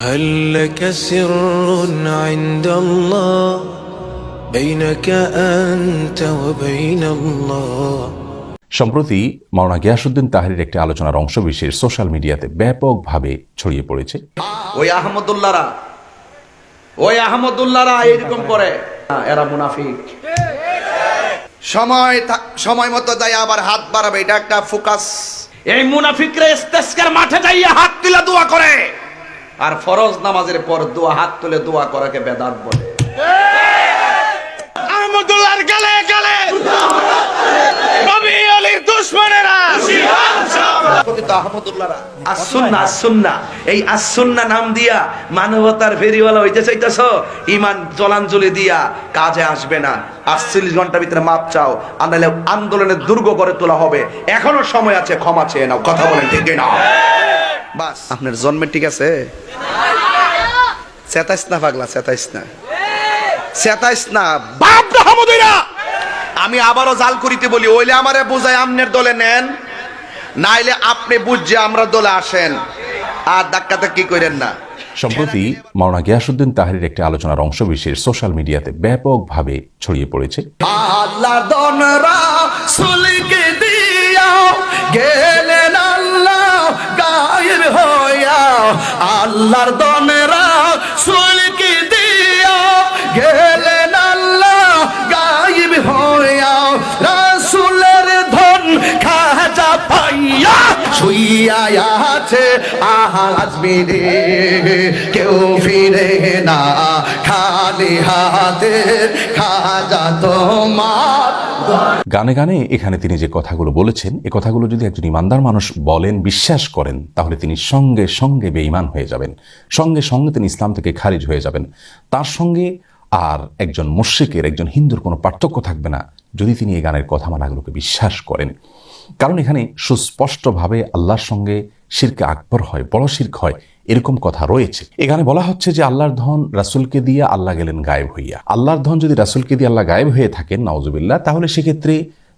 هل لك سر عند الله بينك أنت وبين الله সম্প্রতি মাওলানা গিয়াসুদ্দিন তাহারির একটি আলোচনার অংশ বিশেষ সোশ্যাল মিডিয়াতে ব্যাপকভাবে ছড়িয়ে পড়েছে ওই আহমদুল্লাহরা ওই আহমদুল্লাহরা এরকম করে হ্যাঁ, এরা মুনাফিক সময় থা- সময় মতো যাই আবার হাত বাড়াবে এটা একটা ফোকাস এই মুনাফিকরা ইস্তেস্কার মাঠে যাইয়া হাত তুলে দোয়া করে আর ফরজ নামাজের পর দোয়া হাত তুলে দোয়া করাকে বেদাত বলে। আহমদুল্লাহর গালে গালে। নবী আলীর দুশ্মনেরা। আসুন্না আসুন্না এই আসুন্না নাম দিয়া মানবতার ফেরিওয়ালা হইতে চাইতেছ ইমান জলাঞ্জলি দিয়া কাজে আসবে না। আটচল্লিশ ঘণ্টার ভিতরে মাপ চাও আন্দোলনের দুর্গ করে তোলা হবে। এখনও সময় আছে ক্ষমা চেয়ে নাও। কথা বলেন ঠিক না বাস। আপনার জন্মে ঠিক আছে? চেতাইস না পাগলা চেতাইস না চেতাইস না বাপ আমি আবারও জাল করিতে বলি ওইলে আমারে আমনের দলে নেন নাইলে আপনি বুঝছে আমরা দলে আসেন। আর ধাক্কা কি করেন না? সম্প্রতি মাওলানা গিয়াসুদ্দিন তাহারির একটি আলোচনার অংশ বিশেষ সোশ্যাল মিডিয়াতে ব্যাপকভাবে ছড়িয়ে পড়েছে। আল্লাহর দনরা সুলকে দিয়া গেলেন আল্লাহ গায়েব হইয়া। রাসূলের ধন খাজা পাইয়া শুইয়া আছে আজ মেরে কেউ ফিরে না খালি হাতে, খাজা তোমার গানে গানে এখানে তিনি যে কথাগুলো বলেছেন, এ কথাগুলো যদি একজন ইমানদার মানুষ বলেন, বিশ্বাস করেন, তাহলে তিনি সঙ্গে সঙ্গে বেঈমান হয়ে যাবেন। সঙ্গে সঙ্গে তিনি ইসলাম থেকে খারিজ হয়ে যাবেন। তার সঙ্গে আর একজন মুশ্রিকের, একজন হিন্দুর কোনো পার্থক্য থাকবে না যদি তিনি এই গানের কথামালাগুলোকে বিশ্বাস করেন। কারণ এখানে সুস্পষ্টভাবে আল্লাহর সঙ্গে শিরকে আকবর হয়, বড় শির্ক হয়, এরকম কথা রয়েছে। এখানে বলা হচ্ছে যে আল্লাহর ধন রাসুলকে দিয়ে আল্লাহ গেলেন গায়েব হইয়া। আল্লাহর ধন যদি রাসুলকে দিয়ে আল্লাহ গায়েব হয়ে থাকেন নওজুবিল্লাহ তাহলে সেক্ষেত্রে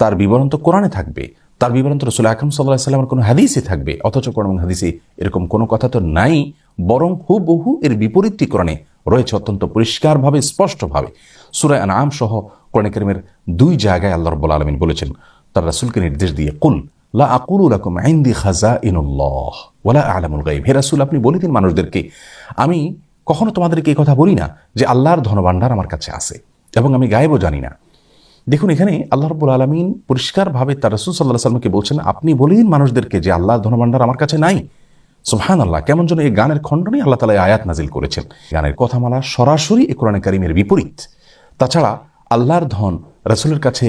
তার বিবরণ তো কোরআনে থাকবে। তার বিবরণ তো রসুল আকরম সাল্লাহ সাল্লামের কোনো হাদিসে থাকবে। অথচ কোরআন হাদিসে এরকম কোনো কথা তো নাই, বরং হুবহু এর বিপরীতটি কোরআনে রয়েছে অত্যন্ত পরিষ্কারভাবে, স্পষ্টভাবে। সুরায় আনাম সহ কোরআন করিমের দুই জায়গায় আল্লাহ রব্বুল আলমিন বলেছেন, তার রাসুলকে নির্দেশ দিয়ে, কুল লা আকুলু লাকুম আইন্দি খাজা ইনুল্লাহ ওয়ালা আলামুল গাইব হে রাসূল, আপনি বলে দিন মানুষদেরকে, আমি কখনো তোমাদেরকে এই কথা বলি না যে আল্লাহর ধনভাণ্ডার আমার কাছে আছে এবং আমি গায়েবও জানি না। দেখুন, এখানে আল্লাহ রব্বুল আলমিন পরিষ্কারভাবে তার রসুল সাল্লাহ সাল্লামকে বলছেন, আপনি বলে দিন মানুষদেরকে যে আল্লাহর ধনভাণ্ডার আমার কাছে নাই। সুবহান আল্লাহ কেমন যেন এই গানের খণ্ডনে আল্লাহ তালা আয়াত নাজিল করেছেন। গানের কথামালা সরাসরি এ কোরআনে কারিমের বিপরীত। তাছাড়া আল্লাহর ধন রাসূলের কাছে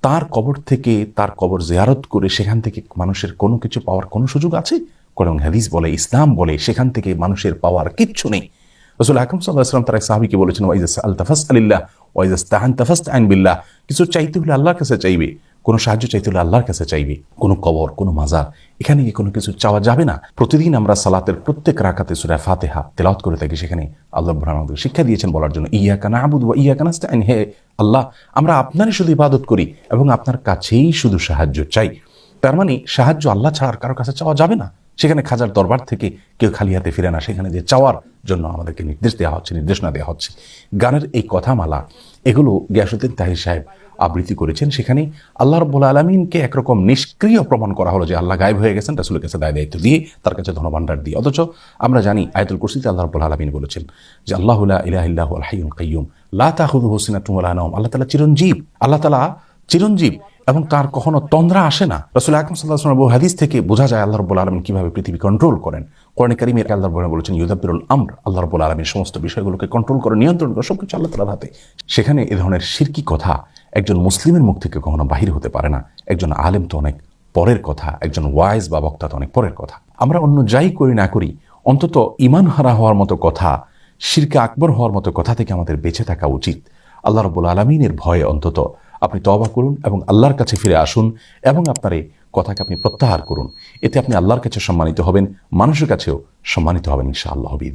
তার কবর থেকে তার কবর জেয়ারত করে সেখান থেকে মানুষের কোনো কিছু পাওয়ার কোনো সুযোগ আছে? কোরআন হাদিস বলে, ইসলাম বলে, সেখান থেকে মানুষের পাওয়ার কিচ্ছু নেই। রসুল আকরম সাল্লাহাম তারা সাহাবিকে বলেছেন ওয়াইজাস আল তাফাস আলিল্লাহ ওয়াইজাস তাহান তাফাস আইন বিল্লাহ। কিছু চাইতে হলে আল্লাহর কাছে চাইবে। কোনো সাহায্য চাইতে হলে আল্লাহর কাছে চাইবে, কোনো কবর, কোনো মাজার, এখানে গিয়ে কোনো কিছু চাওয়া যাবে না? প্রতিদিন আমরা সালাতের প্রত্যেক রাখাতে সুরা ফাতেহা তেলাওয়াত করে থাকি, সেখানে আল্লাহ আমাদের শিক্ষা দিয়েছেন বলার জন্য ইয়া কানা আবুদ বা ইয়া কানাস্তাইন হে আল্লাহ, আমরা আপনারই শুধু ইবাদত করি এবং আপনার কাছেই শুধু সাহায্য চাই। তার মানে সাহায্য আল্লাহ ছাড়া আর কারোর কাছে চাওয়া যাবে না। সেখানে খাজার দরবার থেকে কেউ খালি হাতে ফিরে না। সেখানে যে চাওয়ার জন্য আমাদেরকে নির্দেশ দেওয়া হচ্ছে, নির্দেশনা দেওয়া হচ্ছে। গানের এই কথামালা, এগুলো গিয়াসুদ্দিন তাহির সাহেব আবৃত্তি করেছেন। সেখানে আল্লাহ রব্বুল আলমিনকে একরকম নিষ্ক্রিয় প্রমাণ করা হলো যে আল্লাহ গায়েব হয়ে গেছেন, রাসুলের কাছে দায় দায়িত্ব দিয়ে তার কাছে ধনভাণ্ডার দিয়ে। অথচ আমরা জানি আয়তুল কুরসিতে আল্লাহ রব্বুল আলমিন বলেছেন যে, আল্লাহ ইলাহিল্লাহ আলহাইম কাইয়ুম, লা হোসিনা তুমুল আনাম আল্লাহ তালা চিরঞ্জীব, আল্লাহ তালা চিরঞ্জীব এবং তার কখনো তন্দ্রা আসে না। রসুল আকরম সাল্লাহ বহু হাদিস থেকে বোঝা যায় আল্লাহ রব্বুল আলমিন কীভাবে পৃথিবী কন্ট্রোল করেন। কোরআন কারিমের আল্লাহ রব্বুল বলেছেন ইউদাবিরুল আমর আল্লাহ রব্বুল আলমীর সমস্ত বিষয়গুলোকে কন্ট্রোল করে, নিয়ন্ত্রণ করে, সবকিছু আল্লাহ তালার হাতে। সেখানে এ ধরনের সিরকি কথা একজন মুসলিমের মুখ থেকে কখনো বাহির হতে পারে না। একজন আলেম তো অনেক পরের কথা, একজন ওয়াইজ বা বক্তা তো অনেক পরের কথা। আমরা অন্য যাই করি না করি, অন্তত ইমান হারা হওয়ার মতো কথা শিরকে আকবর হওয়ার মতো কথা থেকে আমাদের বেঁচে থাকা উচিত। আল্লাহ রবুল আলমিনের ভয়ে অন্তত আপনি তবা করুন এবং আল্লাহর কাছে ফিরে আসুন এবং আপনার এই কথাকে আপনি প্রত্যাহার করুন। এতে আপনি আল্লাহর কাছে সম্মানিত হবেন, মানুষের কাছেও সম্মানিত হবেন ইনশাআল্লাহ হবিব।